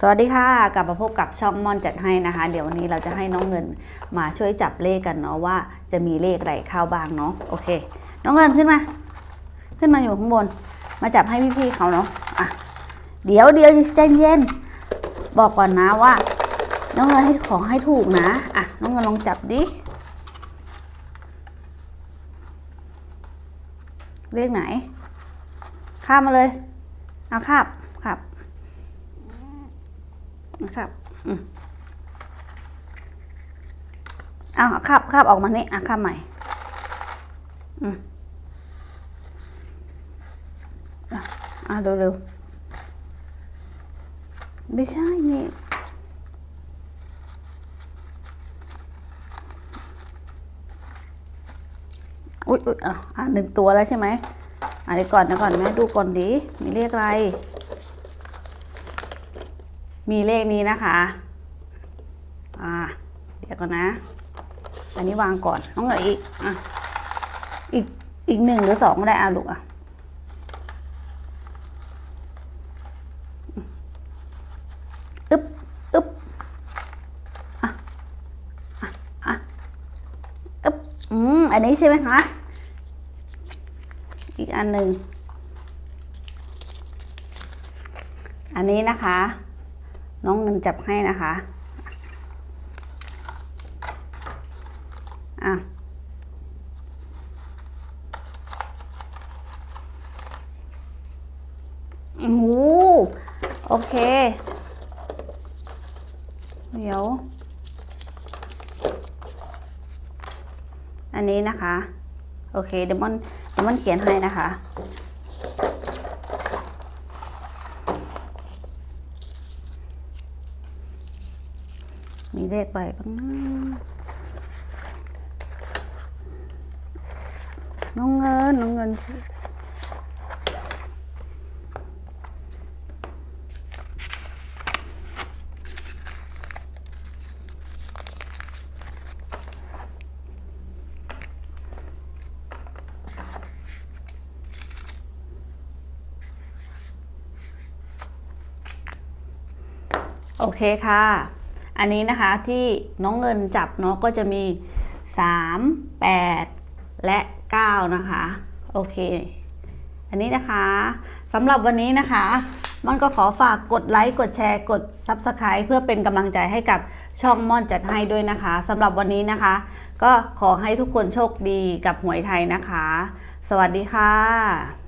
สวัสดีค่ะกลับมาพบกับช่องม่อนจัดให้นะคะ เดี๋ยววันนี้เราจะให้น้องเงินมาช่วยจับเลขกันเนาะว่าจะมีเลขอะไรเข้าบ้างเนาะโอเค น้องเงินขึ้นมา ขึ้นมาอยู่ข้างบน มาจับให้พี่ๆเขาเนาะอะเดี๋ยวเดี๋ยวใจเย็นบอกก่อนนะว่า น้องเงินให้ของให้ถูกนะอะน้องเงินลองจับดิเลขไหนข้ามมาเลยเอาคาบคาบ นะครับอืมเอาคาบคาบออกมานี่อะคาบใหม่อืมอะอะเร็วเร็วไม่ใช่นี่อุ๊ยอุ๊ยอะอะหนึ่งตัวแล้วใช่ไหมอะเดี๋ยวก่อนเดี๋ยวก่อนแม่ดูก่อนดิมีเลขอะไร มีเลขนี้นะคะอ่าเดี๋ยวก่อนนะ อันนี้วางก่อนน้องเหลืออีกอะอีกอีกหนึ่งหรือสองก็ได้อะลูกอะอึ๊บอึ๊บอะอะอะอึ๊บอืมอันนี้ใช่ไหมคะอีกอันหนึ่งอันนี้นะคะ น้องเงินจับให้นะคะ อะ โอ้โหโอเค เดี๋ยว อันนี้นะคะ โอเค เดยวมอนเดยวมอนเขียนให้นะคะ มีเลขไปบ้างนะน้องเงิน น้องเงิน โอเคค่ะ อันนี้นะคะที่น้องเงินจับเนาะก็จะมี 3 8 และ 9 นะคะ โอเค อันนี้นะคะสำหรับวันนี้นะคะ มันก็ขอฝากกดไลค์ กดแชร์ กด Subscribe เพื่อเป็นกำลังใจให้กับช่องม่อนจัดให้ด้วยนะคะสำหรับวันนี้นะคะ ก็ขอให้ทุกคนโชคดีกับหวยไทยนะคะ สวัสดีค่ะ